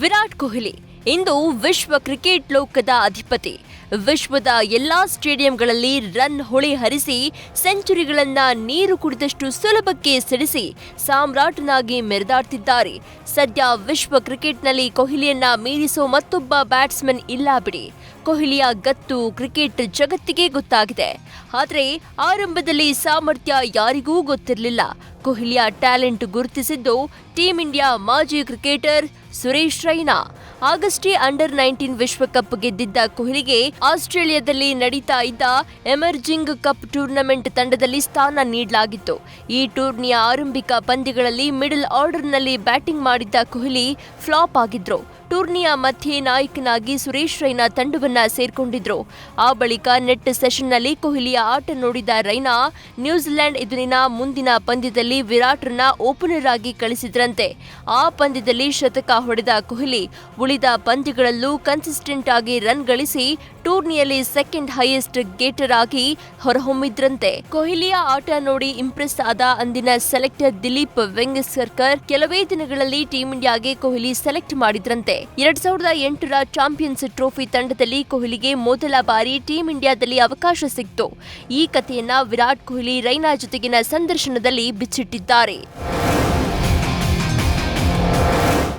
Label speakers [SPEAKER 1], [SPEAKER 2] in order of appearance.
[SPEAKER 1] ವಿರಾಟ್ ಕೊಹ್ಲಿ ಇಂದು ವಿಶ್ವ ಕ್ರಿಕೆಟ್ ಲೋಕದ ಅಧಿಪತಿ. ವಿಶ್ವದ ಎಲ್ಲಾ ಸ್ಟೇಡಿಯಂಗಳಲ್ಲಿ ರನ್ ಹೊಳೆ ಹರಿಸಿ ಸೆಂಚುರಿಗಳನ್ನ ನೀರು ಕುಡಿದಷ್ಟು ಸುಲಭಕ್ಕೆ ಸಿಡಿಸಿ ಸಾಮ್ರಾಟನಾಗಿ ಮೆರೆದಾಡ್ತಿದ್ದಾರೆ. ಸದ್ಯ ವಿಶ್ವ ಕ್ರಿಕೆಟ್ನಲ್ಲಿ ಕೊಹ್ಲಿಯನ್ನ ಮೀರಿಸೋ ಮತ್ತೊಬ್ಬ ಬ್ಯಾಟ್ಸ್ಮನ್ ಇಲ್ಲ ಬಿಡಿ. ಕೊಹ್ಲಿಯ ಗತ್ತು ಕ್ರಿಕೆಟ್ ಜಗತ್ತಿಗೆ ಗೊತ್ತಾಗಿದೆ. ಆದರೆ ಆರಂಭದಲ್ಲಿ ಸಾಮರ್ಥ್ಯ ಯಾರಿಗೂ ಗೊತ್ತಿರಲಿಲ್ಲ. ಕೊಹ್ಲಿಯ ಟ್ಯಾಲೆಂಟ್ ಗುರುತಿಸಿದ್ದು ಟೀಂ ಇಂಡಿಯಾ ಮಾಜಿ ಕ್ರಿಕೆಟರ್ ಸುರೇಶ್ ರೈನಾ. ಆಗಸ್ಟೇ ಅಂಡರ್ ನೈನ್ಟೀನ್ ವಿಶ್ವಕಪ್ ಗೆದ್ದಿದ್ದ ಕೊಹ್ಲಿಗೆ ಆಸ್ಟ್ರೇಲಿಯಾದಲ್ಲಿ ನಡೀತಾ ಇದ್ದ ಎಮರ್ಜಿಂಗ್ ಕಪ್ ಟೂರ್ನಮೆಂಟ್ ತಂಡದಲ್ಲಿ ಸ್ಥಾನ ನೀಡಲಾಗಿತ್ತು. ಈ ಟೂರ್ನಿಯ ಆರಂಭಿಕ ಪಂದ್ಯಗಳಲ್ಲಿ ಮಿಡಲ್ ಆರ್ಡರ್ನಲ್ಲಿ ಬ್ಯಾಟಿಂಗ್ ಮಾಡಿದ್ದ ಕೊಹ್ಲಿ ಫ್ಲಾಪ್ ಆಗಿದ್ರು. ಟೂರ್ನಿಯ ಮಧ್ಯೆ ನಾಯಕನಾಗಿ ಸುರೇಶ್ ರೈನಾ ತಂಡವನ್ನ ಸೇರ್ಕೊಂಡಿದ್ರು. ಆ ಬಳಿಕ ನೆಟ್ ಸೆಷನ್ನಲ್ಲಿ ಕೊಹ್ಲಿಯ ಆಟ ನೋಡಿದ ರೈನಾ ನ್ಯೂಜಿಲೆಂಡ್ ಎದುರಿನ ಮುಂದಿನ ಪಂದ್ಯದಲ್ಲಿ ವಿರಾಟ್ರನ್ನ ಓಪನರ್ ಆಗಿ ಕಳಿಸಿದ್ರಂತೆ. ಆ ಪಂದ್ಯದಲ್ಲಿ ಶತಕ ಹೊಡೆದ ಕೊಹ್ಲಿ ಉಳಿದ ಪಂದ್ಯಗಳಲ್ಲೂ ಕನ್ಸಿಸ್ಟೆಂಟ್ ಆಗಿ ರನ್ ಗಳಿಸಿ ಟೂರ್ನಿಯಲ್ಲಿ ಸೆಕೆಂಡ್ ಹೈಯೆಸ್ಟ್ ಗೇಟರ್ ಆಗಿ ಹೊರಹೊಮ್ಮಿದ್ರಂತೆ. ಕೊಹ್ಲಿಯ ಆಟ ನೋಡಿ ಇಂಪ್ರೆಸ್ ಆದ ಅಂದಿನ ಸೆಲೆಕ್ಟರ್ ದಿಲೀಪ್ ವೆಂಗಸ್ಕರ್ಕರ್ ಕೆಲವೇ ದಿನಗಳಲ್ಲಿ ಟೀಂ ಇಂಡಿಯಾಗೆ ಕೊಹ್ಲಿ ಸೆಲೆಕ್ಟ್ ಮಾಡಿದ್ರಂತೆ. ಎರಡ್ ಸಾವಿರದ ಎಂಟರ ಚಾಂಪಿಯನ್ಸ್ ಟ್ರೋಫಿ ತಂಡದಲ್ಲಿ ಕೊಹ್ಲಿಗೆ ಮೊದಲ ಬಾರಿ ಟೀಂ ಇಂಡಿಯಾದಲ್ಲಿ ಅವಕಾಶ ಸಿಕ್ತು. ಈ ಕಥೆಯನ್ನ ವಿರಾಟ್ ಕೊಹ್ಲಿ ರೈನಾ ಜೊತೆಗಿನ ಸಂದರ್ಶನದಲ್ಲಿ ಬಿಚ್ಚಿಟ್ಟಿದ್ದಾರೆ.